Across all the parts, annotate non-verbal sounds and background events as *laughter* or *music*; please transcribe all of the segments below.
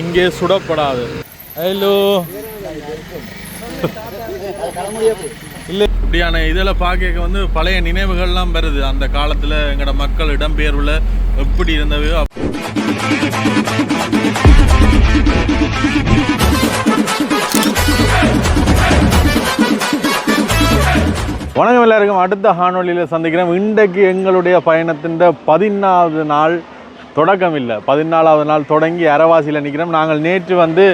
இங்கே சுடப்படாது. ஹலோ. இல்லை இப்படியான இதில் பார்க்க வந்து பழைய நினைவுகள்லாம் வருது. அந்த காலத்தில் எங்களோட மக்கள் இடம்பெயர்வில் எப்படி இருந்தவையோ வணக்கம் எல்லாருக்கும். அடுத்த ஹானொலியில் சந்திக்கிறோம் இன்றைக்கு எங்களுடைய பயணத்தின் பதினாவது நாள் தொடக்கம் இல்லை பதினாலாவது நாள் தொடங்கி அரவாசியில் நிற்கிறோம். நாங்கள் நேற்று வந்து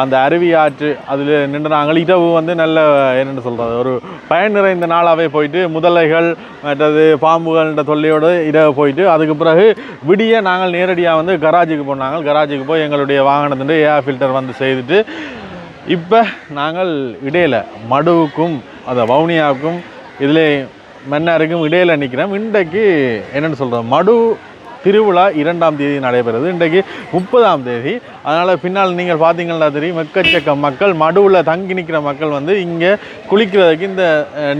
அந்த அருவி ஆற்று அதில் நின்று நாங்கள் இரவு வந்து நல்ல என்னென்னு சொல்கிறது ஒரு பயன் நிறைந்த நாளாகவே போயிட்டு முதலைகள் மற்றது பாம்புகள்ன்ற தொல்லையோடு இரவு போயிட்டு அதுக்கு பிறகு விடிய நாங்கள் நேரடியாக வந்து கராஜுக்கு போனாங்க கராஜுக்கு போய் எங்களுடைய வாகனத்தின் ஏர் ஃபில்டர் வந்து செய்துட்டு இப்போ நாங்கள் இடையில மடுவுக்கும் அந்த வவுனியாவுக்கும் இதில் மன்னாருக்கும் இடையில் நிற்கிறோம் இன்றைக்கு என்னென்னு சொல்கிறோம் மடு திருவிழா இரண்டாம் தேதி நடைபெறுது. இன்றைக்கு முப்பதாம் தேதி. அதனால் பின்னால் நீங்கள் பார்த்தீங்கன்னா தெரியும் எக்கச்சக்க மக்கள் மடுவில் தங்கி நிற்கிற மக்கள் வந்து இங்கே குளிக்கிறதுக்கு இந்த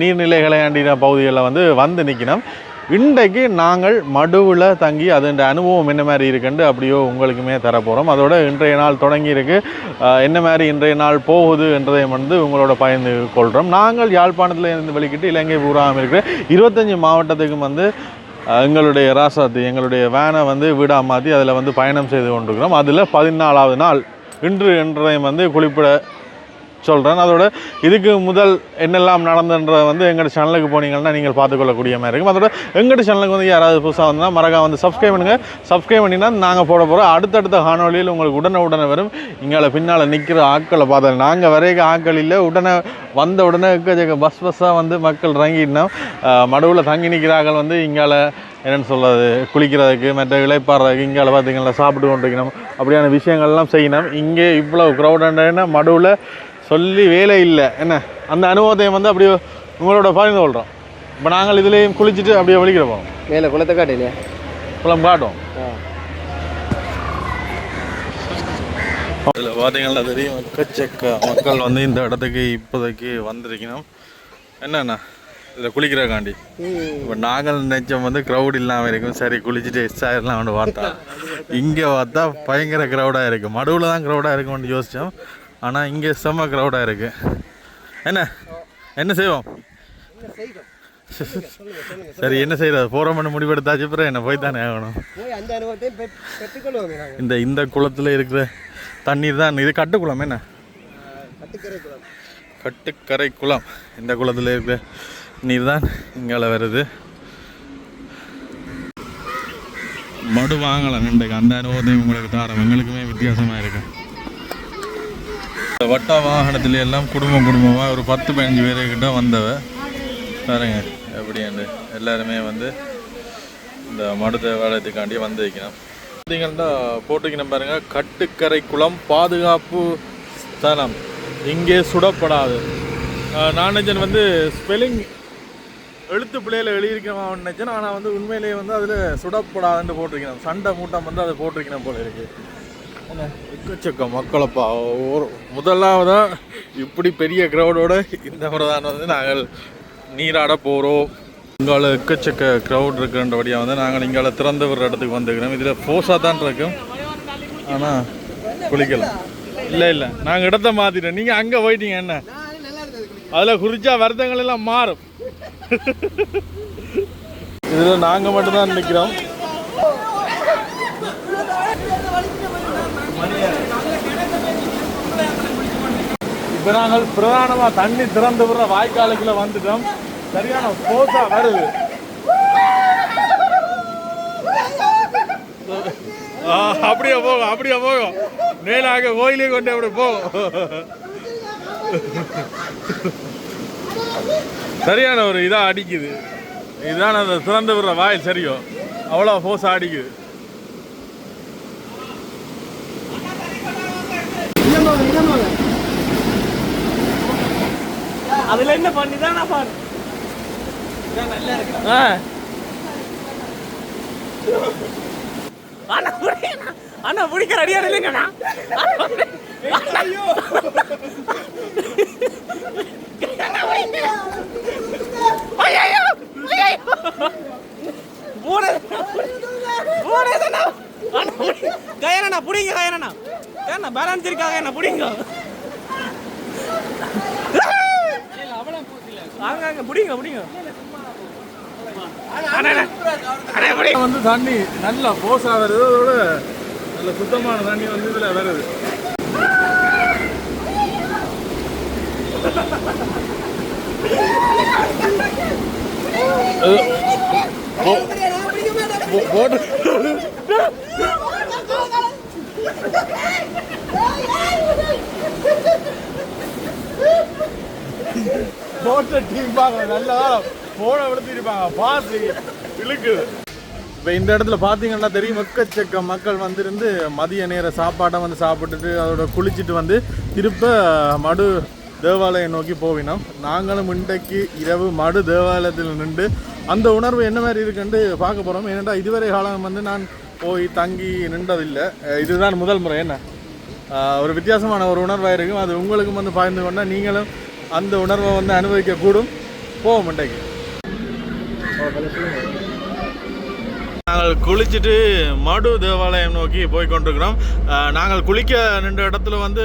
நீர்நிலைகளை ஆண்டின பகுதிகளில் வந்து வந்து நிற்கணும் இன்றைக்கு நாங்கள் மடுவில் தங்கி அதன் அனுபவம் என்ன மாதிரி இருக்குண்டு அப்படியோ உங்களுக்குமே தரப்போகிறோம் அதோட இன்றைய நாள் தொடங்கியிருக்கு. என்ன மாதிரி இன்றைய நாள் போகுது என்றதையும் வந்து உங்களோட பயந்து கொள்கிறோம் நாங்கள் யாழ்ப்பாணத்தில் இருந்து வெளிக்கிட்டு இலங்கை பூராமல் இருக்கிற இருபத்தஞ்சி மாவட்டத்துக்கும் வந்து எங்களுடைய ராசாத்து எங்களுடைய வேனை வந்து வீடாக மாற்றி அதில் வந்து பயணம் செய்து கொண்டிருக்கிறோம். அதில் பதினாலாவது நாள் இன்று என்றதையும் வந்து குறிப்பிட சொல்கிறேன் அதோட இதுக்கு முதல் என்னெல்லாம் நடந்துன்ற வந்து எங்களோட சேனலுக்கு போனீங்கன்னா நீங்கள் பார்த்துக்கொள்ளக்கூடிய மாதிரி இருக்கும். அதோட எங்களோட சேனலுக்கு வந்து யாராவது புதுசாக வந்தால் மறக்காம வந்து சப்ஸ்கிரைப் பண்ணுங்கள் சப்ஸ்கிரைப் பண்ணினா நாங்கள் போட போகிறோம் அடுத்தடுத்த காணொலியில் உங்களுக்கு உடனே உடனே வரும். இங்கே பின்னால் நிற்கிற ஆட்களை பார்த்தா நாங்கள் வரைக்கும் ஆட்கள் இல்லை. உடனே வந்த உடனே எக்கச்சக்க பஸ் பஸ்ஸாக வந்து மக்கள் இறங்கிட்டோம் மடுவில் தங்கி நிற்கிறார்கள் வந்து இங்கால என்னென்னு சொல்கிறது குளிக்கிறதுக்கு மற்ற இளைப்பாடுறதுக்கு இங்கால பார்த்தீங்கன்னா சாப்பிட்டு கொண்டிருக்கணும். அப்படியான விஷயங்கள்லாம் செய்யணும். இங்கே இவ்வளோ க்ரௌடான மடுவில் சொல்லி வேலை இல்லை. என்ன? அந்த அனுபவத்தை வந்து அப்படியே உங்களோட பகிர்ந்து கொள்கிறோம் இப்போ நாங்கள் இதுலேயும் குளிச்சுட்டு அப்படியே வெளிக்கிற போகிறோம் மேலே குளத்தை காட்டிலையா குளம் காட்டும். இதில் பார்த்தீங்கன்னா தெரியும். எக்கச்சக்க மக்கள் வந்து இந்த இடத்துக்கு இப்போதைக்கு வந்திருக்கணும். என்னண்ணா இதில் குளிக்கிறக்காண்டி இப்போ நாங்கள் நினைச்சோம் வந்து க்ரௌட் இல்லாமல் இருக்கும். சரி குளிச்சுட்டு எக்ஸ்ட்ரா எல்லாம் வந்து பார்த்தா. இங்கே பார்த்தா பயங்கர க்ரௌடாக இருக்குது மடுவில் தான் க்ரௌடாக இருக்கும்னு யோசித்தோம் ஆனால் இங்கே செம்ம க்ரௌடாக இருக்குது என்ன? என்ன செய்வோம்? சரி என்ன செய்யறது போகிற முடிவெடுத்தாச்சு அப்புறம் என்ன போய் தானே ஆகணும். அந்த இந்த இந்த குளத்தில் இருக்கிற தண்ணீர் தான் இது கட்டுக்குளம் என்ன? கட்டுக்கரை குளம். கட்டுக்கரை குளம் இந்த குளத்தில் இருக்கிற நீர் தான் இங்கால வருது. மடு வாங்கலாம் இன்றைக்கு அந்த அனுபவத்தையும் உங்களுக்கு தாரம். எங்களுக்குமே வித்தியாசமாக இருக்குது இந்த வட்ட வாகனத்துல எல்லாம் குடும்பம் குடும்பமாக ஒரு பத்து பதினஞ்சு பேருக்கிட்ட வந்தவ. பாருங்க எப்படியாண்டு எல்லாருமே வந்து இந்த மடுத வேலையத்துக்காண்டி வந்து வைக்கணும் பார்த்தீங்கன்னா போட்டுக்கணும் பாருங்க கட்டுக்கரை குளம் பாதுகாப்பு ஸ்தலம். இங்கே சுடப்படாது. நானஜன் நான் வந்து ஸ்பெல்லிங் எழுத்து பிள்ளையில் எழுதியிருக்கவன் நினைச்சேன். ஆனால் வந்து உண்மையிலேயே வந்து அதில் சுடப்படாதுன்னு போட்டிருக்கணும். சண்டை மூட்டம் வந்து அதை போட்டிருக்கணும் போல இருக்குது எக்கச்சக்க மக்களப்பா. ஒரு முதலாவதாக இப்படி பெரிய க்ரௌடோட இந்த முறை தான் வந்து நாங்கள் நீராட போகிறோம் இங்கால எக்கச்சக்க க்ரௌட் இருக்குன்றபடியாக வந்து நாங்கள் இங்கால திறந்து விடுற இடத்துக்கு வந்துக்கிறோம் இதில் ஃபோர்ஸாக தான் இருக்கும். ஆனால் குளிக்கலாம் இல்லை இல்லை. நாங்கள் இடத்த மாற்றிட்டோம் நீங்கள் அங்கே போயிட்டீங்க என்ன? அதில் குறிச்சா வருத்தங்கள் எல்லாம் மாறும். இதில் நாங்கள் மட்டும்தான் நிற்கிறோம் இப்போ நாங்கள் பிரதானமாக தண்ணி திறந்து விடுற வாய்க்காலுக்குள்ள வந்துட்டோம். சரியான ஃபோர்ஸாக வருது. அப்படியே போகும் அப்படியே போகும். மேலாக கோயிலே கொண்டு அப்படி போகும். சரியான ஒரு இதாக அடிக்குது. இதுதான் அந்த திறந்து விடுற வாயில் சரியோ. அவ்வளோ ஃபோர்ஸாக அடிக்குது. அதில் என்ன பண்ணி தான் நான் பாரு ஆ. அண்ணா பிடிக்கண்ணா அண்ணா பிடிக்க ரெடியாக இல்லைங்கண்ணா கயனா புடிங்க? கயனா பேலன்ஸ் இருக்காங்க என்ன புடிங்க. அண்ணா, அண்ணா. அண்ணா, புடிங்க. வந்து தண்ணி நல்ல போஸாக வருது அதோட நல்ல சுத்தமான தண்ணி வந்து இதில் வருது போட்டு *laughs* போட்ட டீம் பாங்க நல்ல காலம் போனை விடுத்திருப்பாங்க பாஸ் இழுக்குது இப்போ இந்த இடத்துல பார்த்தீங்கன்னா தெரியும் எக்கச்சக்க மக்கள் வந்திருந்து மதிய நேர சாப்பாட்டை வந்து சாப்பிட்டுட்டு அதோட குளிச்சுட்டு வந்து திருப்ப மடு தேவாலயம் நோக்கி போவினோம். நாங்களும் இன்றைக்கு இரவு மடு தேவாலயத்தில் நின்று அந்த உணர்வு என்ன மாதிரி இருக்குன்னு பார்க்க போகிறோம் ஏனென்றால் இதுவரை காலம் வந்து நான் போய் தங்கி நின்றதில்லை. இதுதான் முதல் முறை. என்ன? ஒரு வித்தியாசமான ஒரு உணர்வாக இருக்கும். அது உங்களுக்கும் வந்து பயந்து கொண்டால் நீங்களும் அந்த உணர்வை வந்து அனுபவிக்கக்கூடும். போவோம் இன்றைக்கு. நாங்கள் குளிச்சுட்டு மடு தேவாலயம் நோக்கி போய் கொண்டிருக்கிறோம் நாங்கள் குளிக்க நின்ற இடத்துல வந்து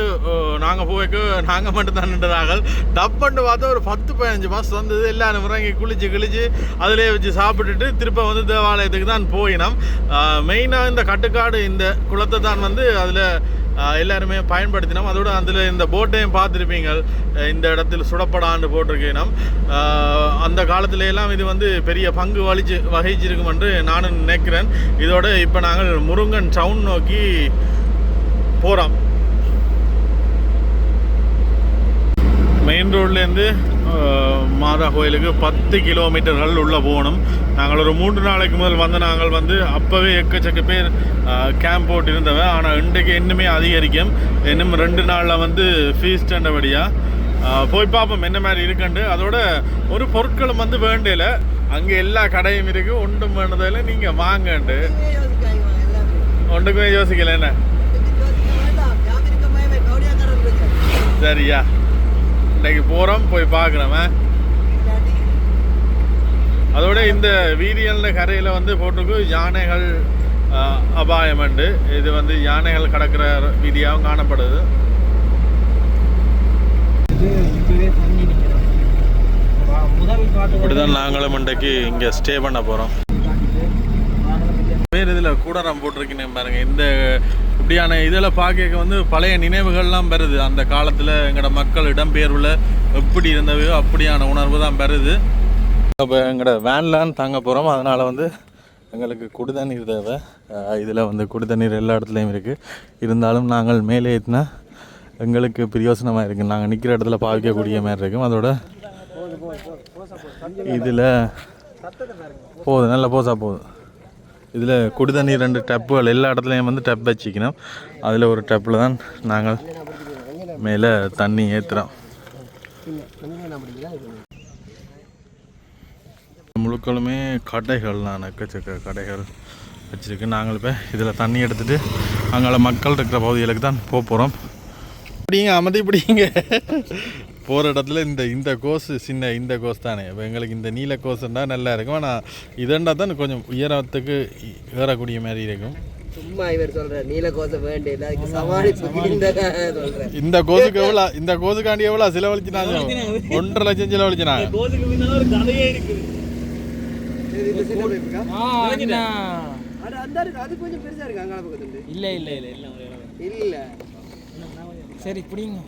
நாங்கள் போய்க்கு நாங்கள் மட்டும்தான் தான் நின்றதார்கள் டப்புன்னு பார்த்தா ஒரு பத்து பதினஞ்சு பஸ் வந்தது. எல்லாரும் இறங்கி குளிச்சு கிழிச்சு அதிலே வச்சு சாப்பிட்டுட்டு திருப்ப வந்து தேவாலயத்துக்கு தான் போயினோம். மெயினாக இந்த கட்டுக்காடு இந்த குளத்தை தான் வந்து அதில் எல்லாருமே பயன்படுத்தினோம். அதோட அதில் இந்த போட்டையும் பார்த்துருப்பீங்க இந்த இடத்தில் சுடப்படான்னு போட்டிருக்கேன் அந்த காலத்துல எல்லாம் இது வந்து பெரிய பங்கு வலிச்சு வகிச்சிருக்கும் என்று நானும் நினைக்கிறேன். இதோட இப்போ நாங்கள் முருங்கன் டவுன் நோக்கி போகிறோம் மெயின் ரோட்லேருந்து மாதா கோயிலுக்கு பத்து கிலோமீட்டர்கள் உள்ளே போகணும். நாங்கள் ஒரு மூன்று நாளைக்கு முதல் வந்து நாங்கள் வந்து அப்போவே எக்கச்சக்க பேர் கேம்ப் போட்டு இருந்தவன் ஆனால் இன்றைக்கு இன்னுமே அதிகரிக்கும். இன்னும் ரெண்டு நாளில் வந்து ஃபீஸ் அண்டபடியாக போய் பார்ப்போம் என்ன மாதிரி இருக்குண்டு அதோட ஒரு பொருட்களும் வந்து வேண்டியல. அங்கே எல்லா கடையும் இருக்கு. ஒன்றும் வேண்டதில் நீங்கள் வாங்கண்டு ஒன்றுக்குமே யோசிக்கல என்ன? சரியா. இன்னைக்கு போகிறோம் போய் பார்க்குறவன் அதோட இந்த வீதிகளில் கரையில் வந்து போட்டிருக்கு யானைகள் அபாயம் உண்டு. இது வந்து யானைகள் கடக்கிற வீதியாகவும் காணப்படுது. இப்படிதான் நாங்களும் இன்றைக்கு இங்கே ஸ்டே பண்ண போகிறோம் பேர் இதில் கூடாரம் போட்டிருக்கீங்க பாருங்க. இந்த இப்படியான இதில் பார்க்க வந்து பழைய நினைவுகள்லாம் வருது அந்த காலத்தில் எங்களோட மக்கள் இடம்பெயர்வில் எப்படி இருந்தவையோ அப்படியான உணர்வு தான் வருது இப்போ எங்களோட வேன்லான்னு தாங்க போகிறோம் அதனால் வந்து எங்களுக்கு குடிதண்ணீர் தேவை. இதில் வந்து குடிதண்ணீர் எல்லா இடத்துலையும் இருக்குது இருந்தாலும் நாங்கள் மேலே ஏற்றினா எங்களுக்கு பிரயோசனமாக இருக்குது நாங்கள் நிற்கிற இடத்துல பாவிக்கக்கூடிய மாதிரி இருக்கும். அதோட இதில் போகுது நல்லா போசா போதும் இதில் குடிதண்ணீர் ரெண்டு டப்புகள் எல்லா இடத்துலையும் வந்து டப் வச்சுக்கணும். அதில் ஒரு டப்பில் தான் நாங்கள் மேலே தண்ணி ஏற்றுறோம் முழுக்களுமே கடைகள் தான் எக்கச்சக்க கடைகள் வச்சுருக்கு. நாங்கள் இப்போ இதில் தண்ணி எடுத்துகிட்டு அங்கே மக்கள் இருக்கிற பகுதிகளுக்கு தான் போக போகிறோம் இப்படிங்க அமைதி இப்படிங்க. போகிற இடத்துல இந்த இந்த கோஸ் சின்ன இந்த கோஸ் தானே. இப்போ எங்களுக்கு இந்த நீல கோஸ்ண்டா நல்லா இருக்கும். ஆனால் இதண்டா தான் கொஞ்சம் உயரத்துக்கு ஏறக்கூடிய மாதிரி இருக்கும். சும்மா இவர் சொல்ற நீலகோச வேண்டிய அதுக்கு சமாளிப்பு இந்த சொல்றேன் இந்த கோஸுக்கு எவ்வளோ இந்த கோஸுக்காண்டி எவ்வளோ செலவழிச்சினாங்க? ஒன்றரை லட்சம் செலவழிச்சினாங்க. கோதுக்கு பின்னால ஒரு கதையே இருக்கு அந்த அது கொஞ்சம் பெருசா இருக்கு பக்கத்துல இல்ல இல்ல இல்ல இல்ல இல்ல சரி பிடிங்க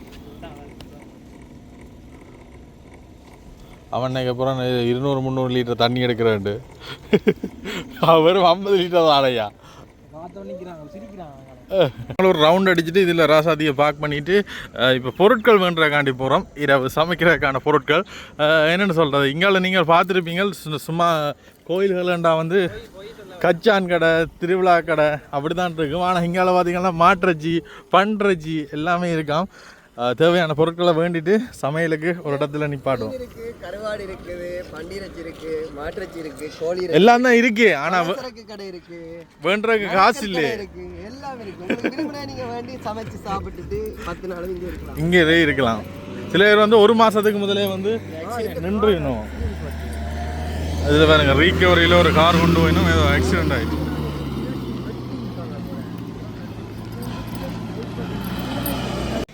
அவன் அப்புறம் இருநூறு முந்நூறு லிட்டர் தண்ணி எடுக்கிறாண்டு வெறும் ஐம்பது லிட்டர் தானையா பார்த்தோன்னிக்கிறாங்க ஒரு ரவுண்ட் அடிச்சுட்டு இதில் ராசாதியை பார்க் பண்ணிவிட்டு இப்போ பொருட்கள் வேண்டுறக்காண்டி போகிறோம் இரவு சமைக்கிறதுக்கான பொருட்கள் என்னென்னு சொல்கிறது இங்கால நீங்கள் பார்த்துருப்பீங்க சும்மா கோயில்களண்டா வந்து கச்சான் கடை திருவிழா கடை அப்படி தான் இருக்கும் ஆனால் இங்கால பார்த்தீங்கன்னா மாட்டிறச்சி பண்றச்சி எல்லாமே இருக்காம். தேவையான பொருட்களை வேண்டிட்டு சமையலுக்கு ஒரு இடத்துல நிப்பாட்டுவோம். இருக்கு கருவாடு இருக்குது பண்டிரச்சி இருக்கு மாட்டிறச்சி இருக்கு கோழி எல்லாம் தான் இருக்கு. சரக்கு கடை இருக்கு வேண்டுறதுக்கு காசு இல்லை. இருக்கு எல்லாம் இருக்கு. நீங்க வேண்டி சமைச்சு சாப்பிட்டுட்டு பத்து நாளும் இங்க இருக்கலாம். இங்கே இருக்கலாம். சில பேர் வந்து ஒரு மாதத்துக்கு முதலே வந்து நின்றுணும் இதில் பாருங்கள் ரீகவரியில் ஒரு கார் கொண்டு போயினும். ஏதோ ஆக்சிடென்ட் ஆயிடுச்சு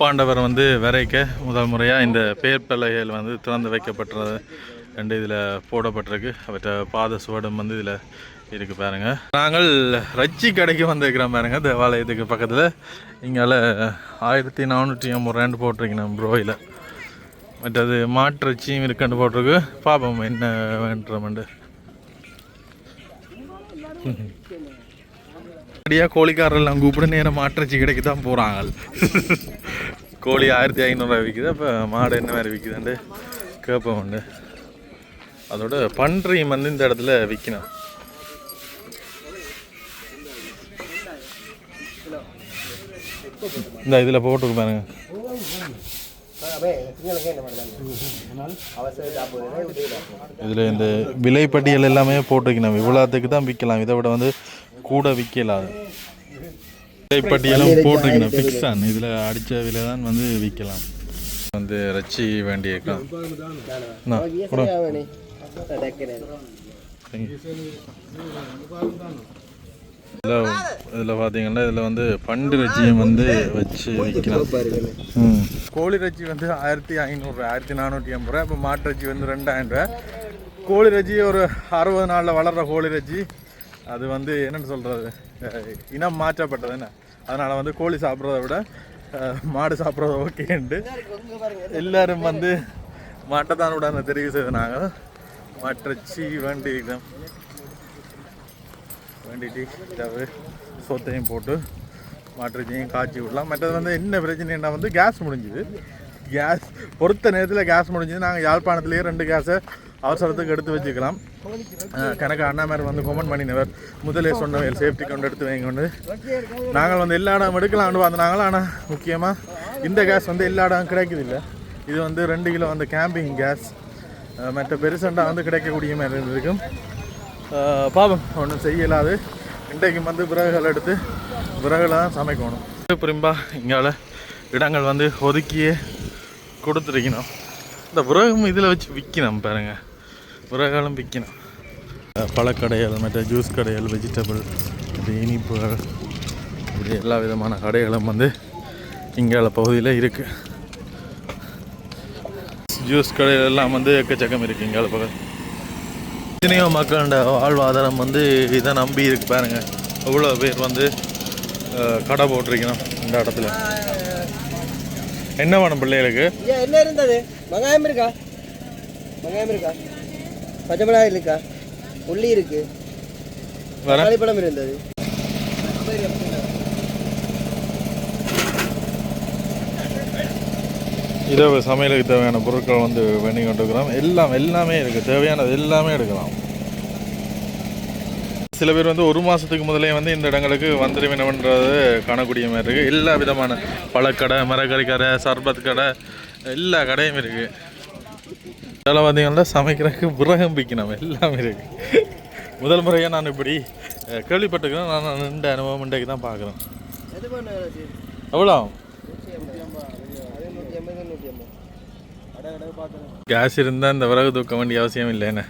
பாண்டவர் வந்து விரைக்க முதல் முறையாக இந்த பேர்பலகைகள் வந்து திறந்து வைக்கப்பட்டது ரெண்டு இதில் போடப்பட்டிருக்கு. அவற்றை பாத சுவடம் வந்து இதில் இருக்கு பாருங்க. நாங்கள் ரச்சி கடைக்கு வந்திருக்கிறோம் பாருங்க தேவாலயத்துக்கு பக்கத்தில். இங்கால ஆயிரத்தி நானூற்றி ஐம்பது ரேண்டு போட்டிருக்கணும் ப்ரோயில் மற்றது மாட்டிறச்சியும் இருக்குன்னு போட்டிருக்கு. பாப்போம் என்ன வேண்டுறமெண்டு அப்படியா கோழிக்காரெல்லாம் கூப்பிட்டு நேரம் மாட்டிறச்சி கிடைக்க தான் போகிறாங்க கோழி ஆயிரத்தி ஐநூறுரூவா விற்கிது அப்போ மாடு என்ன மாதிரி விற்கிதுண்டு கேட்போம் உண்டு அதோட பன்றியும் வந்து இந்த இடத்துல விற்கணும் இந்த இதில் போட்டுருக்கு பாருங்க. இதில் இந்த விலைப்பட்டியல் எல்லாமே போட்டிருக்கணும். இவ்வளோத்துக்கு தான் விற்கலாம். இதை விட வந்து கூட விற்கலாம் விலைப்பட்டியலும் போட்டிருக்கணும். ஃபிக்ஸ் தான் இதில் அடித்த விலை தான் வந்து விற்கலாம். வந்து ரச்சி வேண்டியிருக்கலாம் கொடு. இதில் இதில் பார்த்தீங்கன்னா இதில் வந்து பண்டு ரச்சியும் வந்து வச்சு விற்கலாம். கோழி ரஜி வந்து ஆயிரத்தி ஐநூறு ஆயிரத்தி நானூற்றி ஐம்பது ரூபா இப்போ மாட்டு ரச்சி வந்து ரெண்டாயிரம் ரூபா கோழி ரஜி ஒரு அறுபது நாளில் வளர்கிற கோழி ரஜி அது வந்து என்னென்னு சொல்கிறது இனம் மாற்றப்பட்டது என்ன? அதனால் வந்து கோழி சாப்பிட்றத விட மாடு சாப்பிட்றது ஓகேண்டு எல்லோரும் வந்து மாட்டை தான் விட அந்த தெரிவு செய்தாங்க மாட்டிறச்சி வேண்டிக்கிறோம் வேண்டிட்டு இதாவது சோத்தையும் போட்டு மாட்டுறச்சியும் காய்ச்சி விடலாம். மற்றது வந்து என்ன பிரச்சனைன்னா வந்து கேஸ் முடிஞ்சுது. கேஸ் பொறுத்த நேரத்தில் கேஸ் முடிஞ்சுது. நாங்கள் யாழ்ப்பாணத்துலேயே ரெண்டு கேஸை அவசரத்துக்கு எடுத்து வச்சுக்கலாம். கணக்கு அண்ணாமார் வந்து கொமெண்ட் பண்ணினவர். முதலே சொன்னவர் சேஃப்டி கொண்டு எடுத்து வைங்க கொண்டு நாங்கள் வந்து எல்லா இடம் எடுக்கலாம்னு வந்தாங்களா ஆனால் முக்கியமாக இந்த கேஸ் வந்து எல்லா இடம் கிடைக்குது இல்லை இது வந்து ரெண்டு கிலோ வந்து கேம்பிங் கேஸ் மற்ற பெருசண்டாக வந்து கிடைக்கக்கூடிய மாதிரி இருக்கும். பாவம் ஒன்றும் செய்யலாது. இன்றைக்கு வந்து விறகுகள் எடுத்து விறகுல தான் சமைக்கணும். பிரிம்பா இங்கால இடங்கள் வந்து ஒதுக்கியே கொடுத்துருக்கணும். இந்த விறகும் இதில் வச்சு விற்கணும் பாருங்க. விறகுகளும் விற்கணும் பழக்கடைகள் மற்ற ஜூஸ் கடைகள் வெஜிடபிள் இது இனிப்புகள் இப்படி எல்லா விதமான கடைகளும் வந்து இங்கால பகுதியில் இருக்குது ஜூஸ் கடைகள் எல்லாம் வந்து எக்கச்சக்கம் இருக்குது இங்கால பகுதி எத்தனையோ மக்களோட வாழ்வாதாரம் வந்து இதை நம்பி இருக்கு பாருங்க. எவ்வளோ பேர் வந்து கடை போட்டிருக்கணும் இந்த இடத்துல. என்ன வேணும் பிள்ளைகளுக்கு? என்ன இருந்தது? வெங்காயம் இருக்கா? வெங்காயம் இருக்கா? பச்சை மிளகாய் இருக்கா? உள்ளி இருக்கு. பழம் இருந்தது. இரவு சமையலுக்கு தேவையான பொருட்கள் வந்து பண்ணி கொண்டிருக்கிறோம். எல்லாம் எல்லாமே இருக்குது தேவையானது எல்லாமே எடுக்கலாம். சில பேர் வந்து ஒரு மாதத்துக்கு முதலே வந்து இந்த இடங்களுக்கு வந்துடுவினவன்றது காணக்கூடிய மாதிரி இருக்குது எல்லா விதமான பழக்கடை மரக்கறி கடை சர்பத் கடை எல்லா கடையும் இருக்குது இதெல்லாம் பார்த்தீங்கன்னா சமைக்கிறதுக்கு விறகம் பிக்கணும் எல்லாமே இருக்குது முதல் முறையாக நான் இப்படி கேள்விப்பட்டிருக்கிறேன். நான் ரெண்டு அனுபவம் இன்றைக்கு தான் பார்க்குறேன். எவ்வளோ கேஸ் இருந்தால் இந்த விறகு தூக்க வேண்டிய அவசியம் இல்லை என்ன?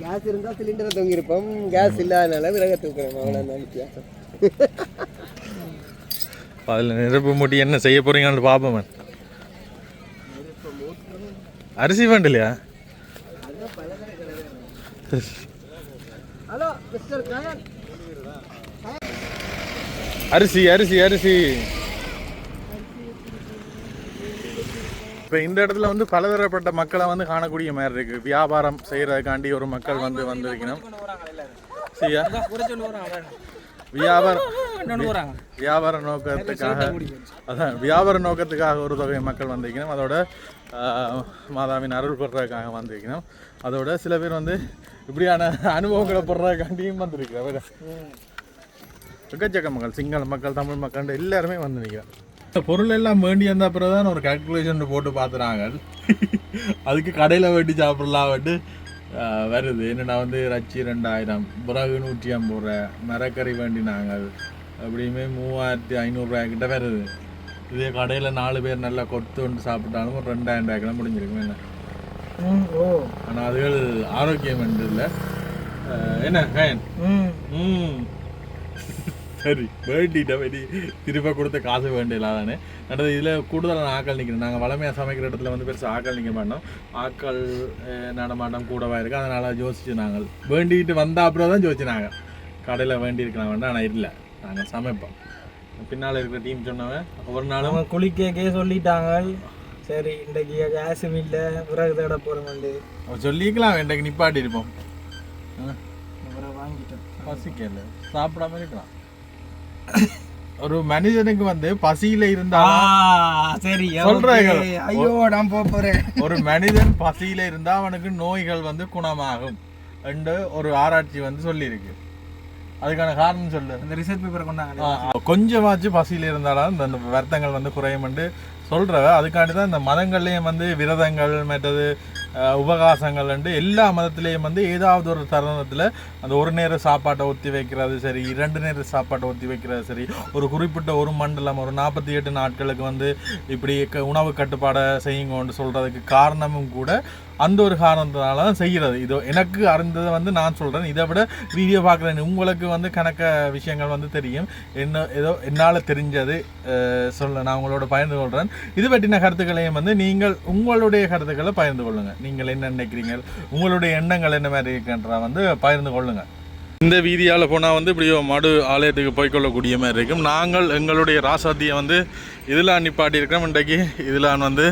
கேஸ் இருந்தால் சிலிண்டரை தொங்கியிருப்போம். கேஸ் இல்லாதனால விறக தூக்கணும் அவ்வளோ தான் வித்தியாசம்? அதில் நெருப்பு மூட்டி என்ன செய்ய போறீங்கன்னு பார்ப்போம் அரிசி வேண்டு இல்லையா? அரிசி அரிசி அரிசி. இப்போ இந்த இடத்துல வந்து பலதரப்பட்ட மக்களை வந்து காணக்கூடிய மாதிரி இருக்கு. வியாபாரம் செய்யறதுக்காண்டி ஒரு மக்கள் வந்து வந்திருக்கணும். சரியா? வியாபாரம் வியாபார நோக்கத்துக்காக அதான் வியாபார நோக்கத்துக்காக ஒரு தொகை மக்கள் வந்திருக்கணும். அதோட மாதாவின் அருள் பெறதுக்காக வந்திருக்கணும். அதோட சில பேர் வந்து இப்படியான அனுபவங்களை பெறதுக்காண்டியும் வந்திருக்கிறவர் எக்கச்சக்க மக்கள் சிங்கள மக்கள் தமிழ் மக்கள் எல்லாருமே வந்து நிற்கிறோம் இந்த பொருள் எல்லாம் வேண்டி வந்த அப்புறம் தான் ஒரு கால்குலேஷன் போட்டு பார்த்துறாங்க அதுக்கு கடையில் வேண்டி சாப்பிடலாம் வந்து வருது. என்னன்னா வந்து ரச்சி ரெண்டாயிரம் பிறகு நூற்றி ஐம்பது ரூபா மரக்கறி வேண்டினாங்க அப்படியுமே மூவாயிரத்தி ஐநூறுரூவா கிட்ட வருது. இதே கடையில் நாலு பேர் நல்லா கொத்து கொண்டு சாப்பிட்டாலும் ஒரு ரெண்டாயிரம் ரூபாய்க்கெல்லாம் முடிஞ்சிருக்கும். என்ன? ஆனால் அதுகள் ஆரோக்கியம் என்று இல்லை. என்ன கயன்? ம். ம். சரி வேண்டிட்ட வெடி திருப்ப கொடுத்த காசு வேண்டியல தானே அடுத்தது இதில் கூடுதலான ஆக்கள் நிற்கிறோம் நாங்கள் வளமையாக சமைக்கிற இடத்துல வந்து பெருசாக ஆக்கள் நிற்க மாட்டோம். ஆக்கள் நடமாட்டம் கூடவா இருக்குது அதனால் யோசிச்சு நாங்கள் வேண்டிட்டு வந்த அப்புறம் தான் யோசிச்சு நாங்கள் கடையில் வேண்டியிருக்கலாம் வேண்டாம் ஆனால் இல்லை. நாங்கள் சமைப்போம். பின்னால் இருக்கிற டீம் சொன்னவன் ஒவ்வொரு நாளும் அவங்க குளிக்கே சொல்லிட்டாங்க. சரி இன்றைக்கு கேஸும் இல்லை. விறகு தேட போகிறோம் சொல்லிக்கலாம் இன்றைக்கு நிப்பாட்டி இருப்போம் வாங்கிட்டோம். பசிக்கல. சாப்பிடாம இருக்கலாம். ஒரு மனிதனுக்கு வந்து பசியில இருந்தா சரி சொல்றாங்க. ஐயோ நான் போக போறேன். ஒரு மனிதன் பசியில இருந்தா அவனுக்கு நோய்கள் வந்து குணமாகும் என்று ஒரு ஆராய்ச்சி வந்து சொல்லியிருக்கு. அதுக்கான காரணம் சொல்லு. அந்த ரிசர்ச் பேப்பர் கொண்டாங்க கொஞ்சமாச்சு பசியில இருந்தாலும் இந்த இந்த வருத்தங்கள் வந்து குறையும் சொல்ற அதுக்காண்டி தான் இந்த மதங்கள்லயும் வந்து விரதங்கள் மற்றது உபகாசங்கள் வந்து எல்லா மதத்திலையும் வந்து ஏதாவது ஒரு தருணத்தில் அந்த ஒரு நேர சாப்பாட்டை ஒத்தி வைக்கிறது சரி இரண்டு நேர சாப்பாட்டை ஒத்தி வைக்கிறது சரி ஒரு குறிப்பிட்ட ஒரு மண்டலம் ஒரு நாற்பத்தி எட்டு நாட்களுக்கு வந்து இப்படி க- உணவு கட்டுப்பாடை செய்யுங்கன்னு சொல்கிறதுக்கு காரணமும் கூட அந்த ஒரு காரணத்தினால தான் செய்கிறது. இது எனக்கு அறிந்ததை வந்து நான் சொல்கிறேன் இதை விட வீடியோ பார்க்குறேன். உங்களுக்கு வந்து கணக்க விஷயங்கள் வந்து தெரியும். என்ன ஏதோ என்னால் தெரிஞ்சது சொல்ல நான் உங்களோட பகிர்ந்து கொள்கிறேன் இது பற்றின கருத்துக்களையும் வந்து நீங்கள் உங்களுடைய கருத்துக்களை பகிர்ந்து கொள்ளுங்கள் நீங்கள் என்ன நினைக்கிறீங்க உங்களுடைய எண்ணங்கள் என்ன மாதிரி இருக்குன்ற வந்து பகிர்ந்து கொள்ளுங்கள் இந்த வீதியால் போனால் வந்து இப்படி மடு ஆலயத்துக்கு போய்க்கொள்ளக்கூடிய மாதிரி இருக்கும். நாங்கள் எங்களுடைய ராசாத்தியை வந்து இதில் நிப்பாட்டி இருக்கிறோம் இன்றைக்கு இதில் வந்து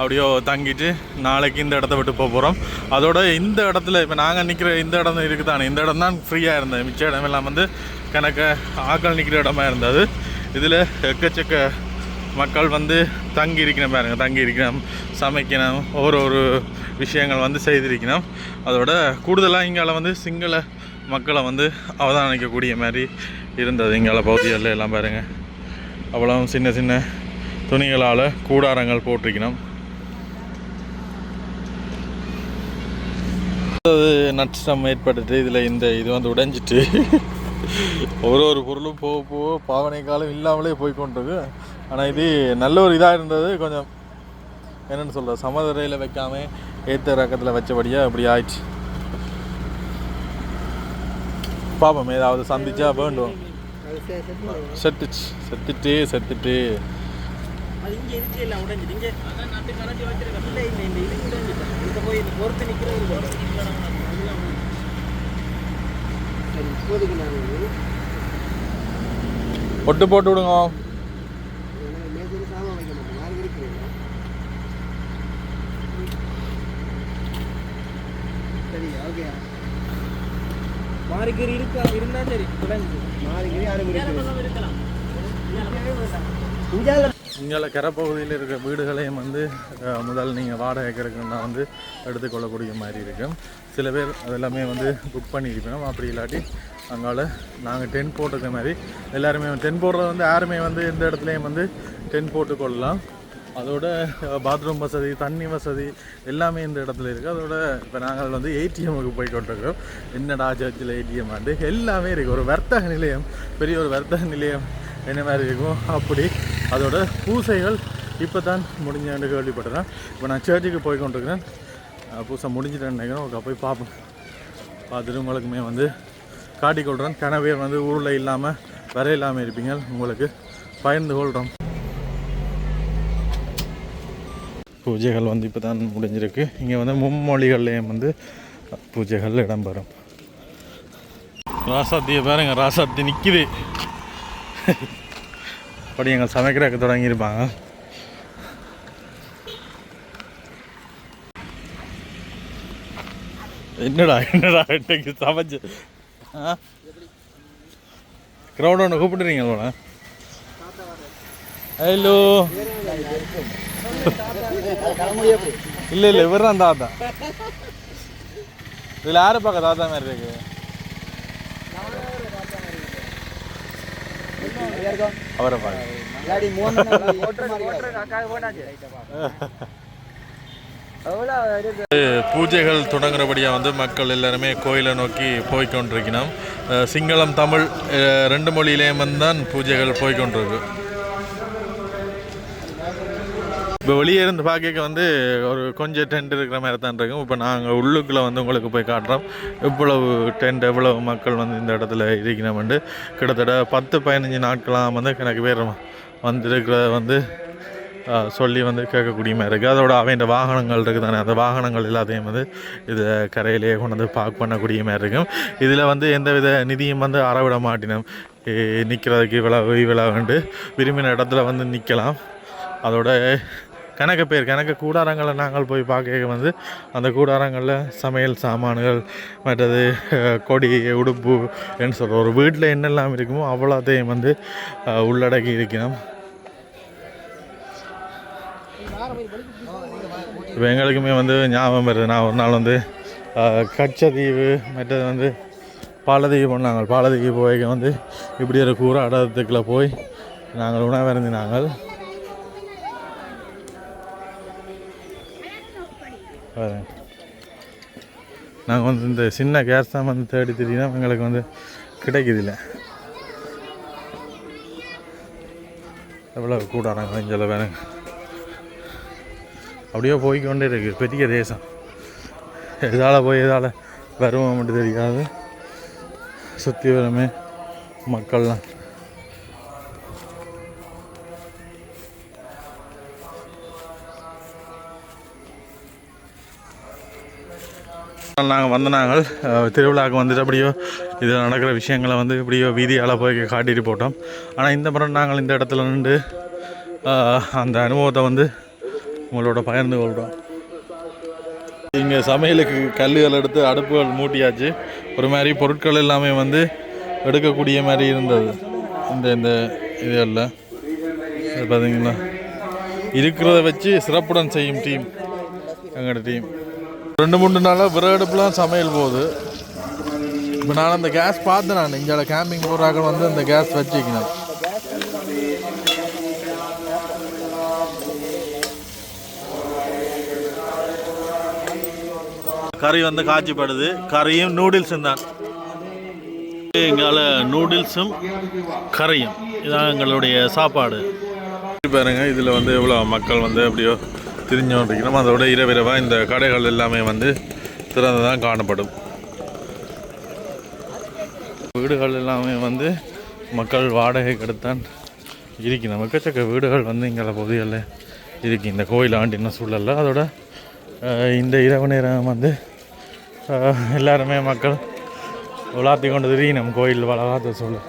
அப்படியோ தங்கிட்டு நாளைக்கு இந்த இடத்த விட்டு போக போகிறோம் அதோட இந்த இடத்துல இப்போ நாங்கள் நிற்கிற இந்த இடம் இருக்குது தானே இந்த இடம் தான் ஃப்ரீயாக இருந்தது. மிச்ச இடமெல்லாம் வந்து கணக்க ஆக்கள் நிற்கிற இடமா இருந்தது. இதில் எக்கச்சக்க மக்கள் வந்து தங்கி இருக்கணும் பாருங்கள் தங்கி இருக்கணும் சமைக்கணும் ஒரு ஒரு விஷயங்கள் வந்து செய்திருக்கணும். அதோட கூடுதலாக இங்கால வந்து சிங்கள மக்களை வந்து அவதானிக்கக்கூடிய மாதிரி இருந்தது இங்கால பகுதிகளில் எல்லாம் பாருங்கள் அவ்வளோ சின்ன சின்ன துணிகளால் கூடாரங்கள் போட்டிருக்கணும். அது நஷ்டம் ஏற்பட்டுட்டு இதில் இந்த இது வந்து உடைஞ்சிட்டு. ஒரு ஒரு பொருளும் போக போக பாவனை காலம் இல்லாமலே போய் கொண்டிருக்கு. ஆனால் இது நல்ல ஒரு இதாக இருந்தது. கொஞ்சம் என்னென்னு சொல்கிறது சமதுரையில் வைக்காம ஏத்த ரக்கத்தில் வச்சபடியாக அப்படி ஆயிடுச்சு. பாப்போம் ஏதாவது சந்திச்சா வேண்டும் செத்துச்சு செத்துட்டு செத்துட்டு. இங்க போய் பொறுத்து நிக்கிறது சரி இப்போதைக்கு நான் ஒட்டு போட்டு விடுங்க. மாறிக்கறி இருக்கா? இருந்தா சரி யாரும் இருக்கிறீங்க இருக்கலாம் இங்கே கரைப்பகுதியில் இருக்கிற வீடுகளையும் வந்து முதல் நீங்கள் வாடகைக்கு இருக்குன்னா வந்து எடுத்துக்கொள்ளக்கூடிய மாதிரி இருக்கும் சில பேர் அதெல்லாமே வந்து புக் பண்ணியிருப்போம் அப்படி இல்லாட்டி அங்கால நாங்கள் டென்ட் போட்டிருக்க மாதிரி எல்லாருமே டென்ட் போடுறது வந்து யாருமே வந்து எந்த இடத்துலையும் வந்து டென்ட் போட்டுக்கொள்ளலாம். அதோட பாத்ரூம் வசதி தண்ணி வசதி எல்லாமே இந்த இடத்துல இருக்குது அதோட இப்போ நாங்கள் வந்து ஏடிஎம்முக்கு போய் கொண்டிருக்கோம் என்னடா சர்ச்சில் ஏடிஎம் ஆண்டு? எல்லாமே இருக்குது ஒரு வர்த்தக நிலையம் பெரிய ஒரு வர்த்தக நிலையம் என்ன மாதிரி இருக்கும்? அப்படி அதோட பூசைகள் இப்போ தான் முடிஞ்சாண்டு கேள்விப்பட்டேன். இப்போ நான் சர்ச்சுக்கு போய் கொண்டிருக்கிறேன். பூசை முடிஞ்சிட்டேன்னு நினைக்கிறேன். ஒரு போய் பார்ப்போம். பார்த்துட்டு உங்களுக்குமே வந்து காட்டிக்கொள்கிறேன் கனவே வந்து ஊரில் இல்லாமல் வர இல்லாமல் இருப்பீங்க. உங்களுக்கு பகிர்ந்து கொள்கிறோம் பூஜைகள் வந்து இப்போ தான் முடிஞ்சிருக்கு. இங்கே வந்து மும்மொழிகள்லேயும் வந்து பூஜைகள் இடம்பெறும். ராசாத்தியை பாருங்க ராசாத்தி நிற்கிது அப்படி எங்கள் சமைக்கிறதுக்கு தொடங்கியிருப்பாங்க. என்னடா என்னடா இன்னைக்கு சமைச்சு ஆ? க்ரௌட் ஒன்று கூப்பிட்டுறீங்களா ஹலோ இல்லை இல்லை இவர் தான் தாத்தா. இதில் யாரை பார்க்க தாத்தா மாதிரி இருக்கு? *laughs* பூஜைகள் தொடங்குறபடியாக வந்து மக்கள் எல்லாருமே கோயிலை நோக்கி போய்கொண்டிருக்கணும் அஹ் சிங்களம் தமிழ் அஹ் ரெண்டு மொழியிலேயும் வந்து தான் பூஜைகள் போய்கொண்டிருக்கு இப்போ வெளியே இருந்து பார்க்க வந்து ஒரு கொஞ்சம் டென்ட் இருக்கிற மாதிரி தான் இருக்கும். இப்போ நாங்கள் உள்ளுக்குள்ளே வந்து உங்களுக்கு போய் காட்டுறோம். இவ்வளவு டென்ட் எவ்வளவு மக்கள் வந்து இந்த இடத்துல இருக்கிறோம்ண்டு கிட்டத்தட்ட பத்து பதினஞ்சு நாட்களாக வந்து எனக்கு பேர் வந்திருக்கிறத வந்து சொல்லி வந்து கேட்கக்கூடிய மாதிரி இருக்குது அதோட அவன் வாகனங்கள் இருக்குது தானே? அந்த வாகனங்கள் எல்லாத்தையும் வந்து இதை கரையிலேயே கொண்டு வந்து பார்க் பண்ணக்கூடிய மாதிரி இருக்கும். இதில் வந்து எந்தவித நிதியும் வந்து அறவிட மாட்டினோம். நிற்கிறதுக்கு இவ்வளோ இவ்வளோ வந்து விரும்பின இடத்துல வந்து நிற்கலாம் அதோட கணக்கு பேர் கணக்கு கூடாரங்களை நாங்கள் போய் பார்க்க வந்து அந்த கூடாரங்களில் சமையல் சாமான்கள் மற்றது கொடி உடுப்பு என்று சொல்கிற ஒரு வீட்டில் என்னெல்லாம் இருக்குமோ அவ்வளோத்தையும் வந்து உள்ளடக்கி இருக்கிறோம். இப்போ எங்களுக்குமே வந்து ஞாபகம் வருது நான் ஒரு நாள் வந்து கச்சதீவு மற்றது வந்து பாலதீவு பண்ணாங்க பாலதீவு போய் வந்து இப்படி ஒரு கூறாடத்துக்குள்ளே போய் நாங்கள் உணவருந்தி நாங்கள் நாங்கள் வந்து இந்த சின்ன கேஸ் தான் வந்து தேடி திடீர்னா எங்களுக்கு வந்து கிடைக்குது இல்லை எவ்வளோ கூடாறாங்க கொஞ்சம் வேணுங்க அப்படியே போய்க்கொண்டே இருக்கு பெரிய தேசம். எதால் போய் எதால் வருவோம் மட்டும் தெரியாது. சுற்றி வரமே மக்கள்லாம். நாங்கள் வந்த நாங்கள் திருவிழாவுக்கு வந்துட்டு அப்படியோ இதில் நடக்கிற விஷயங்களை வந்து இப்படியோ வீதியால் போய் காட்டிட்டு போட்டோம். ஆனால் இந்த முறை நாங்கள் இந்த இடத்துல நின்று அந்த அனுபவத்தை வந்து உங்களோட பகிர்ந்து கொள்கிறோம் இங்கே சமையலுக்கு கல்லுகள் எடுத்து அடுப்புகள் மூட்டியாச்சு. ஒரு மாதிரி பொருட்கள் எல்லாமே வந்து எடுக்கக்கூடிய மாதிரி இருந்தது. இந்த இந்த இது எல்லாம் பார்த்தீங்கன்னா இருக்கிறத வச்சு சிறப்புடன் செய்யும் டீம். எங்களோட டீம். ரெண்டு மூணு நாளாக விறகு அடுப்புலாம் சமையல் போகுது. இப்போ நான் அந்த கேஸ் பார்த்தேன் நான் இங்கே கேம்பிங் போகிறாங்க வந்து அந்த கேஸ் வச்சுக்கணும் கறி வந்து காய்ச்சிப்படுது. கறியும் நூடுல்ஸும் தான். எங்கால நூடுல்ஸும் கறியும். இதான் எங்களுடைய சாப்பாடு. பாருங்க இதில் வந்து எவ்வளோ மக்கள் வந்து எப்படியோ திரிஞ்சோண்டிருக்கிறோம் அதோட இரவிரவாக இந்த கடைகள் எல்லாமே வந்து திறந்து தான் காணப்படும். வீடுகள் எல்லாமே வந்து மக்கள் வாடகைக்கு எடுத்தான் இருக்கணும் எக்கச்சக்க வீடுகள் வந்து இங்கே பகுதிகளில் இருக்குது இந்த கோயில் ஆண்டின சூழலில் அதோட இந்த இரவு நேரம் வந்து எல்லாருமே மக்கள் உலாத்தி கொண்டு திரியும் நம்ம கோயில் வளராத சூழல்.